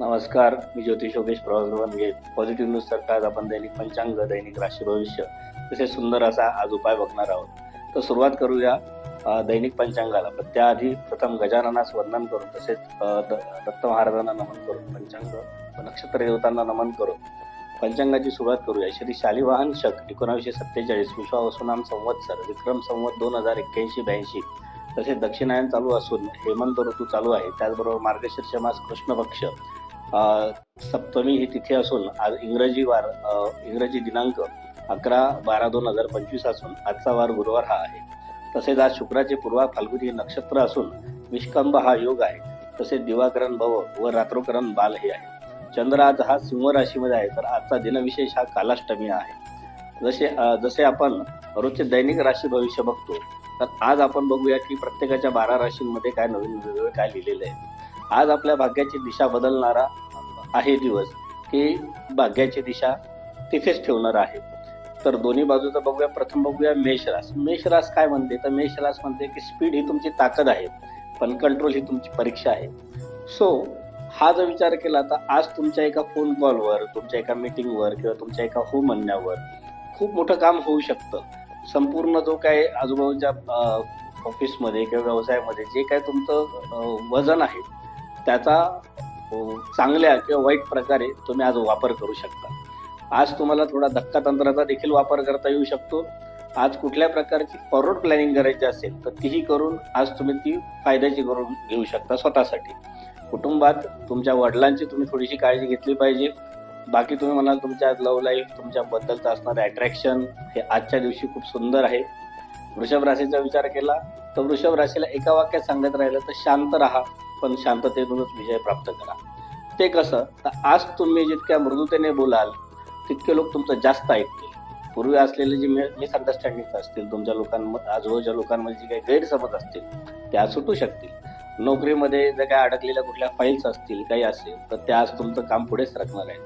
नमस्कार मी ज्योतिष योगेश प्रवास घेत. पॉझिटिव्ह न्यूज आज आपण दैनिक पंचांग दैनिक राशी भविष्य तसेच सुंदर असा आज उपाय बघणार आहोत. तर सुरुवात करूया दैनिक पंचांगाला. पण त्याआधी प्रथम गजाननास वंदन करून तसेच द- दत्त महाराजांना नमन करून पंचांग नक्षत्र देवतांना नमन करून पंचांगाची सुरुवात करूया. श्री शालिवाहन शक एकोणावीसशे सत्तेचाळीस विश्वा वसुनाम संवत्सर विक्रम संवत दोन हजार एक्क्याऐंशी ब्याऐंशी तसेच दक्षिणायन चालू असून हेमंत ऋतू चालू आहे. त्याचबरोबर मार्गशीर्ष मास कृष्ण पक्ष सप्तमी ही तिथी असून आज इंग्रजी वार इंग्रजी दिनांक अकरा बारा दोन हजार पंचवीस असून आजचा वार गुरुवार हा आहे. तसेच आज शुक्राचे पूर्वा फाल्गुनी नक्षत्र असून विष्कंभ हा योग आहे. तसेच दिवाकरण भव व रात्रोकरण बाल हे आहे. चंद्र आज हा सिंह राशीमध्ये आहे तर आजचा दिनविशेष हा कालाष्टमी आहे. जसे जसे आपण रोजचे दैनिक राशी भविष्य बघतो तर आज आपण बघूया की प्रत्येकाच्या बारा राशींमध्ये काय नवीन वेगवेगळे काय लिहिलेले आहे. आज आपल्या भाग्याची दिशा बदलणारा आहे दिवस की भाग्याची दिशा तिथेच ठेवणार आहे. तर दोन्ही बाजूचं बघूया. प्रथम बघूया मेषरास. मेषरास काय म्हणते? तर मेषरास म्हणते की स्पीड ही तुमची ताकद आहे पण कंट्रोल ही तुमची परीक्षा आहे. सो हा जर विचार केला तर आज तुमच्या एका फोन कॉलवर तुमच्या एका मीटिंगवर किंवा तुमच्या एका हो म्हणण्यावर खूप मोठं काम होऊ शकतं. संपूर्ण जो काय आजूबाजूच्या ऑफिसमध्ये किंवा व्यवसायामध्ये जे काय तुमचं वजन आहे त्याचा चांगल्या किंवा वाईट प्रकारे तुम्ही आज वापर करू शकता. आज तुम्हाला थोडा धक्का तंत्राचा देखील वापर करता येऊ शकतो. आज कुठल्या प्रकारची फॉरवर्ड प्लॅनिंग करायची असेल तर तीही करून आज तुम्ही ती फायद्याची करून घेऊ शकता स्वतःसाठी. कुटुंबात तुमच्या वडिलांची तुम्ही थोडीशी काळजी घेतली पाहिजे. बाकी तुम्ही म्हणाल तुमच्या लव्ह लाईफ तुमच्याबद्दलचं असणारं अट्रॅक्शन हे आजच्या दिवशी खूप सुंदर आहे. वृषभ राशीचा विचार केला तर वृषभ राशीला एका वाक्यात सांगत राहिलं तर शांत राहा. पण शांततेतूनच विजय प्राप्त करा. ते कसं? तर आज तुम्ही जितक्या मृदुतेने बोलाल तितके लोक तुमचं जास्त ऐकतील. पूर्वी असलेले जे मिसअंडरस्टँडिंग असतील तुमच्या लोकांमध्ये आजूबाजूच्या लोकांमध्ये जे काही गैरसमज असतील त्या सुटू शकतील. नोकरीमध्ये जर काय अडकलेल्या कुठल्या फाईल्स असतील काही असेल तर त्या आज तुमचं काम पुढे सरकणार आहे.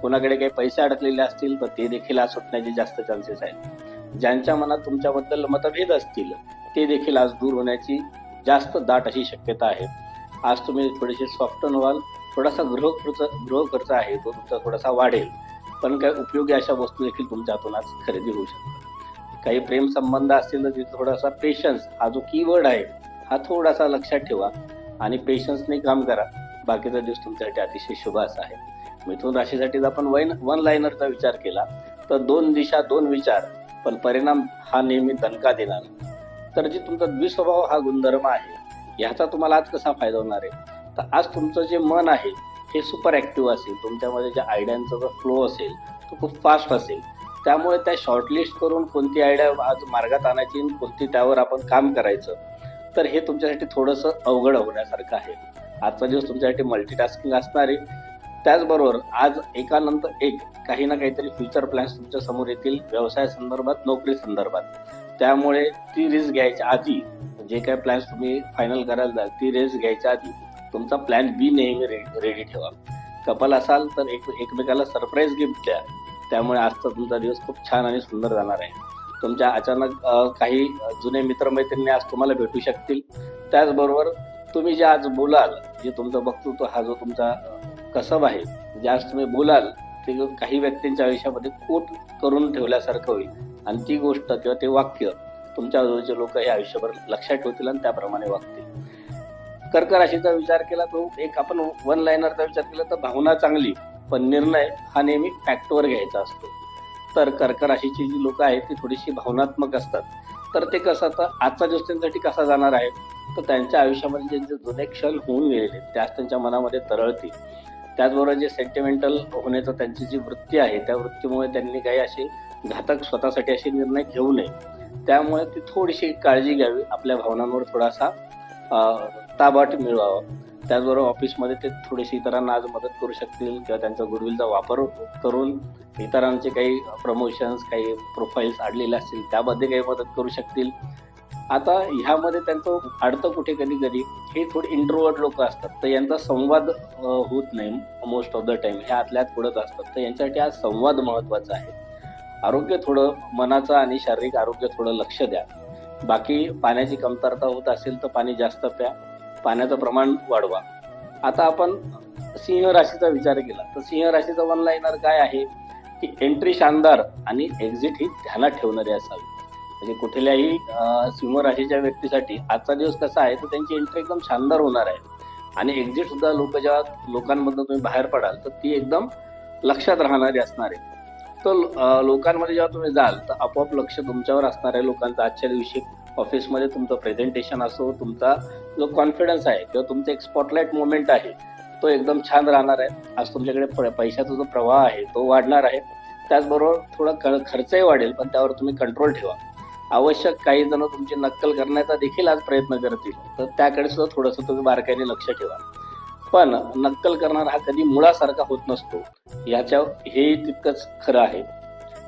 कोणाकडे काही पैसे अडकलेले असतील तर ते देखील आज सुटण्याचे जास्त चान्सेस आहेत. ज्यांच्या मनात तुमच्याबद्दल मतभेद असतील ते देखील आज दूर होण्याची जास्त दाट अशी शक्यता आहे. आज तुम्ही थोडेसे सॉफ्टन व्हाल थोडासा गृह खर्च गृह खर्च आहे तो तुमचा थोडासा वाढेल. पण काय उपयोगी अशा वस्तू देखील तुमच्या हातून आज खरेदी होऊ शकतात. काही प्रेम संबंध असतील तर तिथे थोडासा पेशन्स हा जो कीवर्ड आहे हा थोडासा लक्षात ठेवा आणि पेशन्सने काम करा. बाकीचा दिवस तुमच्यासाठी अतिशय शुभ असा आहे. मिथुन राशीसाठी जर आपण वन वन लाईनरचा विचार केला तर दोन दिशा दोन विचार पण परिणाम हा नेहमी दणका देणार. तर जे तुमचा द्विस्वभाव हा गुणधर्म आहे ह्याचा तुम्हाला आज कसा फायदा होणार आहे? तर आज तुमचं जे मन आहे हे सुपर ॲक्टिव्ह असेल. तुमच्यामध्ये ज्या आयडियांचा जो फ्लो असेल तो खूप फास्ट असेल. त्यामुळे त्या शॉर्टलिस्ट करून कोणती आयडिया आज मार्गात आणायची आणि कोणती त्यावर आपण काम करायचं तर हे तुमच्यासाठी थोडंसं अवघड होण्यासारखं आहे. आजचा दिवस तुमच्यासाठी मल्टीटास्किंग असणार आहे. त्याचबरोबर आज एकानंतर एक काही ना काहीतरी फ्युचर प्लॅन्स तुमच्यासमोर येतील. व्यवसाय संदर्भात नोकरी संदर्भात. त्यामुळे ती रिस्क घ्यायच्या आधी जे काही प्लॅन्स तुम्ही फायनल करायला जाल ती रिस्क घ्यायच्या आधी तुमचा प्लॅन बी नेहमी रेडी ठेवा. कपल असाल तर एक एकमेकाला सरप्राईज गिफ्ट द्या. त्यामुळे आजचा तुमचा दिवस खूप छान आणि सुंदर जाणार आहे. तुमच्या अचानक काही जुने मित्रमैत्रिणी आज तुम्हाला भेटू शकतील. त्याचबरोबर तुम्ही जे आज बोलाल जे तुमचं वक्तृत्व हा जो तुमचा कसब आहे जे आज तुम्ही बोलाल ते काही व्यक्तींच्या आयुष्यामध्ये कोट करून ठेवल्यासारखं होईल. आणि ती गोष्ट किंवा ते वाक्य तुमच्या आजूबाजूचे लोक हे आयुष्यभर लक्षात ठेवतील आणि त्याप्रमाणे वागतील. कर्क राशीचा विचार केला तो एक आपण वन लाईनरचा विचार केला तर भावना चांगली पण निर्णय हा नेहमी फॅक्टवर घ्यायचा असतो. तर कर्क राशीची जी लोक आहेत ती थोडीशी भावनात्मक असतात. तर ते कसं आता आजचा दिवस त्यांच्यासाठी कसा जाणार आहे तर त्यांच्या आयुष्यामध्ये जे जे जुने क्षण होऊन गेलेले त्याच त्यांच्या मनामध्ये तरळतील. त्याचबरोबर जे सेंटिमेंटल होण्याचं त्यांची जी वृत्ती आहे त्या वृत्तीमुळे त्यांनी काही असे घातक स्वतःसाठी असे निर्णय घेऊ नये. त्यामुळे ती थोडीशी काळजी घ्यावी. आपल्या भावनांवर थोडासा ताबाट मिळवावा. त्याचबरोबर ऑफिसमध्ये ते थोडीशी इतरांना आज मदत करू शकतील किंवा त्यांचा गुडविलचा वापर करून इतरांचे काही प्रमोशन्स काही प्रोफाईल्स आडलेले असतील त्यामध्ये काही मदत करू शकतील. आता ह्यामध्ये त्यांचं अडतं कुठे कधी कधी हे थोडे इंट्रोवर्ट लोक असतात. तर यांचा संवाद होत नाही मोस्ट ऑफ द टाइम हे आतल्यात पुढत असतात. तर यांच्यासाठी आज संवाद महत्त्वाचा आहे. आरोग्य थोडं मनाचं आणि शारीरिक आरोग्य थोडं लक्ष द्या. बाकी पाण्याची कमतरता होत असेल तर पाणी जास्त प्या. पाण्याचं प्रमाण वाढवा. आता आपण सिंह राशीचा विचार केला. तर सिंह राशीचा वन लाईनर काय आहे? की एंट्री शानदार आणि एक्झिट ही ध्यानात ठेवणारी असावी. म्हणजे कुठल्याही सिंह राशीच्या व्यक्तीसाठी आजचा दिवस कसा आहे? तर त्यांची एंट्री एकदम शानदार होणार आहे. आणि एक्झिट सुद्धा लोक जेव्हा लोकांमधून तुम्ही बाहेर पडाल तर ती एकदम लक्षात राहणारी असणार आहे. तर लोकांमध्ये जेव्हा तुम्ही जाल तर आपोआप लक्ष तुमच्यावर असणार आहे लोकांचं आजच्या दिवशी ऑफिसमध्ये तुमचं प्रेझेंटेशन असो तुमचा जो कॉन्फिडन्स आहे किंवा तुमचं एक स्पॉटलाईट मोमेंट आहे तो एकदम छान राहणार आहे. आज तुमच्याकडे प- पैशाचा जो प्रवाह आहे तो वाढणार आहे. त्याचबरोबर थोडा ख- खर्चही वाढेल पण त्यावर तुम्ही कंट्रोल ठेवा. आवश्यक काही जण तुमची नक्कल करण्याचा देखील आज प्रयत्न करतील तर त्याकडे सुद्धा थोडंसं तुम्ही बारकाईने लक्ष ठेवा. पण नक्कल करणारा हा कधी मुळासारखा होत नसतो. याच्या हे तितकंच खरं आहे.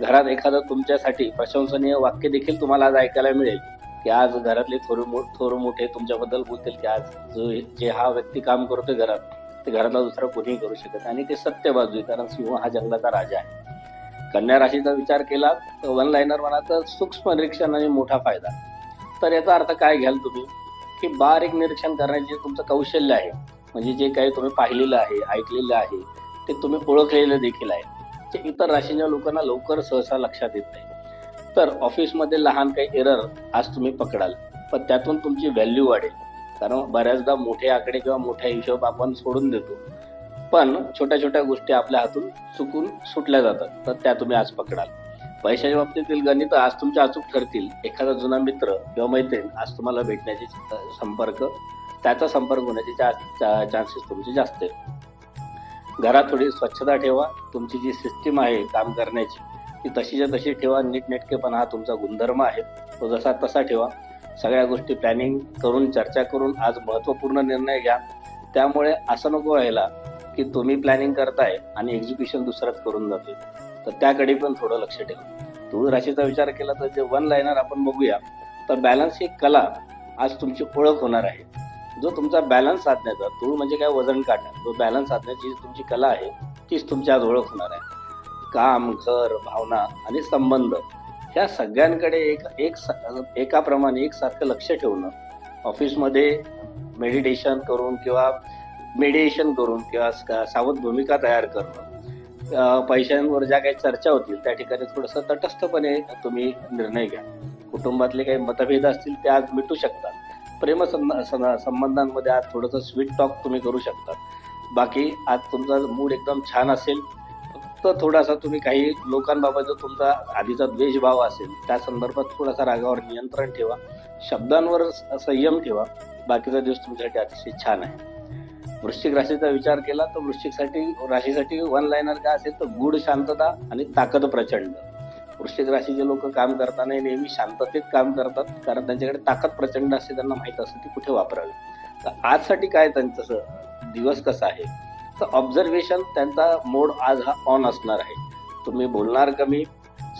घरात एखादं तुमच्यासाठी प्रशंसनीय वाक्य देखील तुम्हाला आज ऐकायला मिळेल की आज घरातले थोर मो थोर मोठे तुमच्याबद्दल बोलतील की आज जो जे हा व्यक्ती काम करतोय घरात ते घरातला दुसरा कोणीही करू शकत आणि ते सत्य बाजू आहे कारण सिंह हा जंगलाचा राजा आहे. कन्या राशीचा विचार केला तर वन लाईनर म्हणा तर सूक्ष्म निरीक्षण आणि मोठा फायदा. तर याचा अर्थ काय घ्याल तुम्ही? की बारीक निरीक्षण करण्याचे तुमचं कौशल्य आहे म्हणजे जे काही तुम्ही पाहिलेलं आहे ऐकलेलं आहे ते तुम्ही ओळखलेलं देखील आहे. जे इतर राशीच्या लोकांना लवकर सहसा लक्षात येत नाही. तर ऑफिसमध्ये लहान काही एरर आज तुम्ही पकडाल पण त्यातून तुमची व्हॅल्यू वाढेल. कारण बऱ्याचदा मोठे आकडे किंवा मोठ्या हिशोब आपण सोडून देतो. पण छोट्या छोट्या गोष्टी आपल्या हातून चुकून सुटल्या जातात तर त्या तुम्ही आज पकडाल. पैशाच्या बाबतीतील गणित आज तुमच्या अचूक ठरतील. एखादा जुना मित्र किंवा मैत्रीण आज तुम्हाला भेटण्याचे संपर्क त्याचा संपर्क होण्याचे चान्सेस तुमचे जास्त आहे घरात थोडी स्वच्छता ठेवा. तुमची जी सिस्टीम आहे काम करण्याची ती तशीच्या तशी ठेवा. नीटनेटकेपणा हा तुमचा गुणधर्म आहे. तो जसा तसा ठेवा. सगळ्या गोष्टी प्लॅनिंग करून चर्चा करून आज महत्त्वपूर्ण निर्णय घ्या. त्यामुळे असं नको व्हायला की तुम्ही प्लॅनिंग करताय आणि एक्झिक्युशन दुसराच करून जाते. तर त्याकडे पण थोडं लक्ष ठेवा. तुळ राशीचा विचार केला तर जे वन लाईनर आपण बघूया तर बॅलन्स ही कला आज तुमची ओळख होणार आहे. जो तुमचा बॅलन्स साधण्याचा तुळ म्हणजे काय वजन काढणं जो बॅलन्स साधण्याची जी तुमची कला आहे तीच तुमची आज ओळख होणार आहे. काम घर भावना आणि संबंध ह्या सगळ्यांकडे एक एक सा- एकाप्रमाणे एकसारखं लक्ष ठेवणं ऑफिसमध्ये मेडिटेशन करून किंवा मेडिएशन करून किंवा सावध भूमिका तयार करणं पैशांवर ज्या काही चर्चा होतील त्या ठिकाणी थोडंसं तटस्थपणे तुम्ही निर्णय घ्या. कुटुंबातले काही मतभेद असतील ते आज मिटू शकतात. प्रेम संबंधांमध्ये आज थोडंसं स्वीट टॉक तुम्ही करू शकता. बाकी आज तुमचा मूड एकदम छान असेल. फक्त थोडासा तुम्ही काही लोकांबाबत जो तुमचा आधीचा द्वेषभाव असेल त्या संदर्भात थोडासा रागावर नियंत्रण ठेवा. शब्दांवर स- संयम ठेवा. बाकीचा दिवस तुमच्यासाठी अतिशय छान आहे. वृश्चिक राशीचा विचार केला तर वृश्चिकसाठी राशीसाठी वन लाईनर काय असेल तर गूढ शांतता आणि ताकद प्रचंड. वृश्चिक राशीचे लोक काम करताना नेहमी शांततेत काम करतात कारण त्यांच्याकडे ताकद प्रचंड असते त्यांना माहीत असते ती कुठे वापरावी. तर आजसाठी काय त्यांचं दिवस कसा आहे? तर ऑब्झर्वेशन त्यांचा मोड आज हा ऑन असणार आहे. तुम्ही बोलणार कमी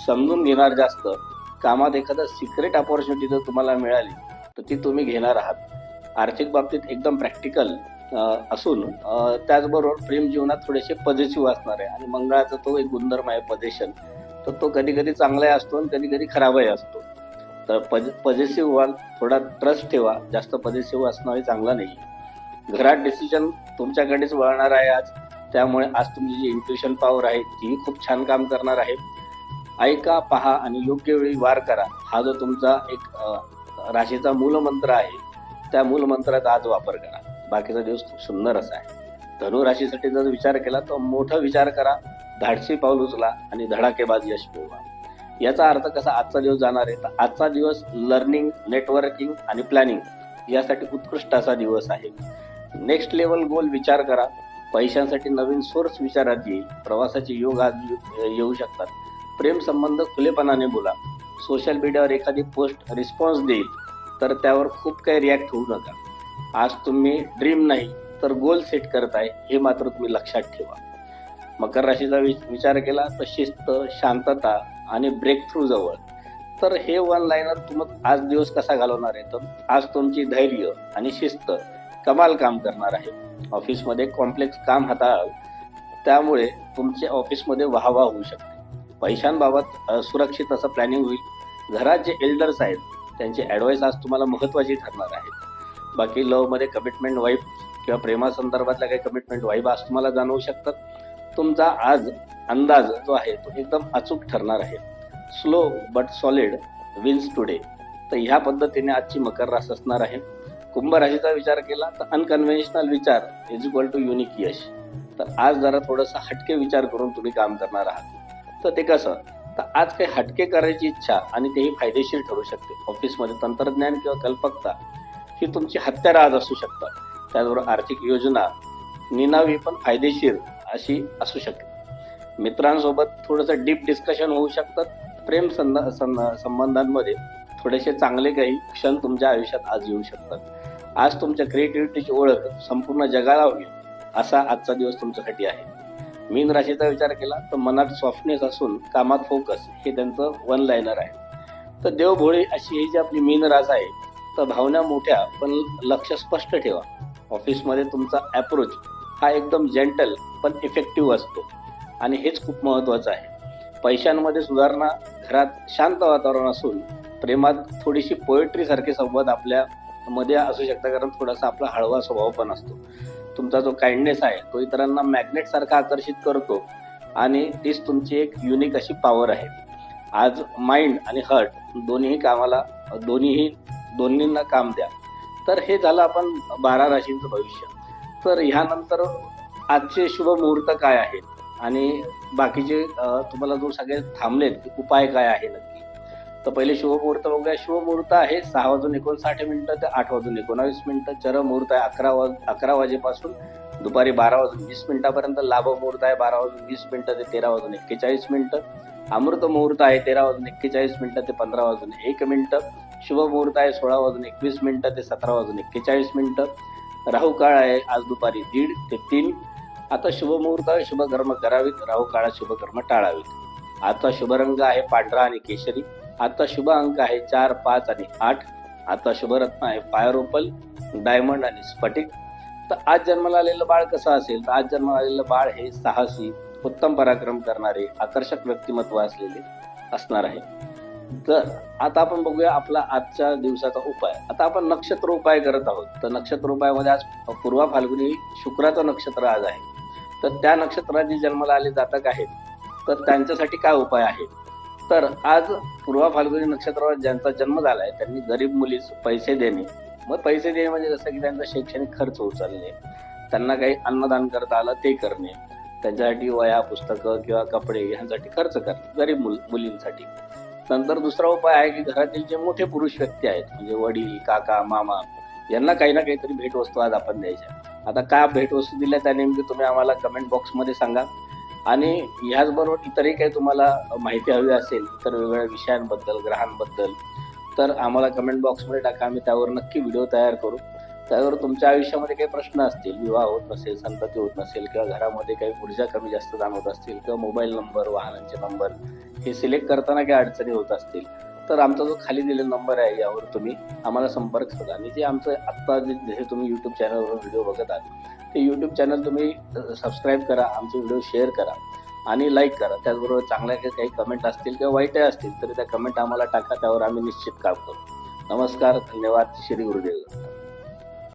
समजून घेणार जास्त. कामात एखादं सिक्रेट ऑपॉर्च्युनिटी जर तुम्हाला मिळाली तर ती तुम्ही घेणार आहात. आर्थिक बाबतीत एकदम प्रॅक्टिकल असून त्याचबरोबर प्रेम जीवनात थोडेसे पजेसिव्ह असणार आहे. आणि मंगळाचा तो एक गुणधर्म आहे पजेशन तर तो कधी कधी चांगलाही असतो आणि कधी कधी खराबही असतो. तर पज पॉझिटिव्ह व्हाल थोडा ट्रस्ट ठेवा. जास्त पॉझिटिव्ह असणं हे नाही. घरात डिसिजन तुमच्याकडेच वळणार आहे आज. त्यामुळे आज तुमची जी इंट्युशन पॉवर आहे तीही खूप छान काम करणार आहे. ऐका पहा आणि योग्य वेळी वार करा. हा जो तुमचा एक राशीचा मूलमंत्र आहे त्या मूलमंत्राचा आज वापर करा. बाकीचा दिवस खूप सुंदर असा आहे. धनु राशीसाठी जर विचार केला तर मोठा विचार करा. धाडसी पाऊल उचला आणि धडाकेबाज यश मिळवा. याचा अर्थ कसा आजचा दिवस जाणार आहे? तर आजचा दिवस लर्निंग नेटवर्किंग आणि प्लॅनिंग यासाठी उत्कृष्ट असा दिवस आहे. नेक्स्ट लेवल गोल विचार करा. पैशांसाठी नवीन सोर्स विचारात येईल. प्रवासाचे योग आज येऊ- येऊ शकतात. प्रेम संबंध खुलेपणाने बोला. सोशल मीडियावर एखादी पोस्ट रिस्पॉन्स देईल तर त्यावर खूप काही रिॲक्ट होऊ नका. आज तुम्ही ड्रीम नाही तर गोल सेट करत आहे हे मात्र तुम्ही लक्षात ठेवा. मकर राशीचा वि- विचार केला तर शिस्त शांतता आणि ब्रेक थ्रू जवळ. तर हे वन लाईनर तुम्ही आज दिवस कसा घालवणार आहे? तर आज तुमची धैर्य आणि शिस्त कमाल काम करणार आहे. ऑफिसमध्ये कॉम्प्लेक्स काम हाताळाल त्यामुळे तुमच्या ऑफिसमध्ये वाहवा होऊ शकते. पैशांबाबत सुरक्षित असं प्लॅनिंग होईल. घरात जे एल्डर्स आहेत त्यांची ॲडवाईस आज तुम्हाला महत्त्वाची ठरणार आहे बाकी लवमध्ये कमिटमेंट वाईफ किंवा प्रेमासंदर्भातल्या काही कमिटमेंट वाईब आज तुम्हाला जाणवू शकतात. तुमचा आज अंदाज जो आहे तो एकदम अचूक ठरणार आहे. Slow but solid wins today तर ह्या पद्धतीने आजची मकर रास असणार आहे. कुंभ राशीचा विचार केला तर अनकन्व्हेन्शनल विचार इज इक्वल टू युनिक यश. तर आज जरा थोडंसं हटके विचार करून तुम्ही काम करणार आहात. तर ते कसं? तर आज काही हटके करायची इच्छा आणि तेही फायदेशीर ठरू शकते. ऑफिसमध्ये तंत्रज्ञान किंवा कल्पकता ही तुमची हत्यारा आज असू शकतात. त्याचबरोबर आर्थिक योजना निनावी पण फायदेशीर अशी असू शकते. मित्रांसोबत थोडंसं डीप डिस्कशन होऊ शकतात. प्रेम संद संबंधांमध्ये थोडेसे चांगले काही क्षण तुमच्या आयुष्यात आज येऊ शकतात. आज तुमच्या क्रिएटिव्हिटीची ओळख संपूर्ण जगाला होईल असा आजचा दिवस तुमच्यासाठी आहे. मीन राशीचा विचार केला तर मनात सॉफ्टनेस असून कामात फोकस हे त्यांचं वन लाईनर आहे. तर देवभोळी अशी ही जी आपली मीन रास आहे तर भावना मोठ्या पण लक्ष स्पष्ट ठेवा. ऑफिसमध्ये तुमचा अप्रोच हा एकदम जेंटल पण इफेक्टिव्ह असतो. आणि हेच खूप महत्त्वाचं आहे. पैशांमध्ये सुधारणा घरात शांत वातावरण असून प्रेमात थोडीशी पोएट्री सारखे संवाद आपल्या मध्ये असू शकता कारण थोडासा आपला हळवा स्वभाव पण असतो. तुमचा जो काइंडनेस आहे तो इतरांना मॅग्नेट सारखा आकर्षित करतो आणि तीच तुमची एक युनिक अशी पॉवर आहे. आज माइंड आणि हर्ट दोन्ही कामाला दोन्हीही दोन्हींना काम द्या. तर हे झालं आपण बारा राशींचं भविष्य. तर ह्यानंतर आजचे शुभ मुहूर्त काय आहेत? आणि बाकीचे तुम्हाला जो सगळे थांबलेत की उपाय काय आहे नक्की? तर पहिले शुभमुहूर्त बघूया. शुभमुहूर्त आहे सहा वाजून एकोणसाठ मिनिटं ते आठ वाजून एकोणावीस मिनिटं. चर मुहूर्त आहे अकरा वाज अकरा वाजेपासून दुपारी बारा वाजून वीस मिनिटापर्यंत. लाभ मुहूर्त आहे बारा वाजून वीस मिनिटं ते तेरा वाजून एक्केचाळीस मिनिटं. अमृत मुहूर्त आहे तेरा वाजून एक्केचाळीस मिनिटं ते पंधरा वाजून एक मिनिटं. शुभमुहूर्त आहे सोळा वाजून एकवीस मिनिटं ते सतरा वाजून एक्केचाळीस मिनिटं. राहू काळ आहे आज दुपारी दीड ते तीन. आता शुभमुहूर्त आहे शुभकर्म करावीत राहू काळात शुभकर्म टाळावीत. आता शुभ रंग आहे पांढरा आणि केशरी. आता शुभ अंक आहे चार पाच आणि आठ. आता शुभरत्न आहे फायर ओपल डायमंड आणि स्फटिक. तर आज जन्माला आलेलं बाळ कसं असेल? तर आज जन्माला आलेलं बाळ हे साहसी उत्तम पराक्रम करणारे आकर्षक व्यक्तिमत्व असलेले असणार आहे. तर आता आपण बघूया आपला आजच्या दिवसाचा उपाय. आता आपण नक्षत्र उपाय करत आहोत. तर नक्षत्र उपायामध्ये आज पूर्वा फाल्गुनी शुक्राचं नक्षत्र आज आहे. तर त्या नक्षत्राचे जन्माला आले जातक आहेत तर त्यांच्यासाठी काय उपाय आहे? तर आज पूर्वा फाल्गुनी नक्षत्रावर ज्यांचा जन्म झाला आहे त्यांनी गरीब मुलीस पैसे देणे. मग पैसे देणे म्हणजे जसं की त्यांचा शैक्षणिक खर्च उचलणे त्यांना काही अन्नदान करता आलं ते करणे त्यांच्यासाठी वया पुस्तकं किंवा कपडे यांसाठी खर्च करणे गरीब मुल मुलींसाठी नंतर दुसरा उपाय आहे की घरातील जे मोठे पुरुष व्यक्ती आहेत म्हणजे वडील काका मामा यांना काही ना काहीतरी भेटवस्तू आज आपण द्यायच्या आता काय भेटवस्तू दिल्या त्या नेमकी तुम्ही आम्हाला कमेंट बॉक्समध्ये सांगा. आणि ह्याचबरोबर इतरही काही तुम्हाला माहिती हवी असेल इतर वेगवेगळ्या विषयांबद्दल ग्रहांबद्दल तर आम्हाला कमेंट बॉक्समध्ये टाका. आम्ही त्यावर नक्की व्हिडिओ तयार करू. त्यावर तुमच्या आयुष्यामध्ये काही प्रश्न असतील विवाह होत नसेल संतती होत नसेल किंवा घरामध्ये काही ऊर्जा कमी जास्त जाणवत असतील किंवा मोबाईल नंबर वाहनांचे नंबर हे सिलेक्ट करताना काही अडचणी होत असतील तर आमचा जो खाली दिलेला नंबर आहे यावर तुम्ही आम्हाला संपर्क करा आणि जे आमचं आत्ता जे जे तुम्ही यूट्यूब चॅनलवर व्हिडिओ बघत आहात ते यूट्यूब चॅनल तुम्ही सबस्क्राईब करा आमचे व्हिडिओ शेअर करा आणि लाईक करा. त्याचबरोबर चांगल्या काही काही कमेंट असतील किंवा वाईटही असतील तरी त्या कमेंट आम्हाला टाका त्यावर आम्ही निश्चित काम करू. नमस्कार धन्यवाद श्री गुरुदेव.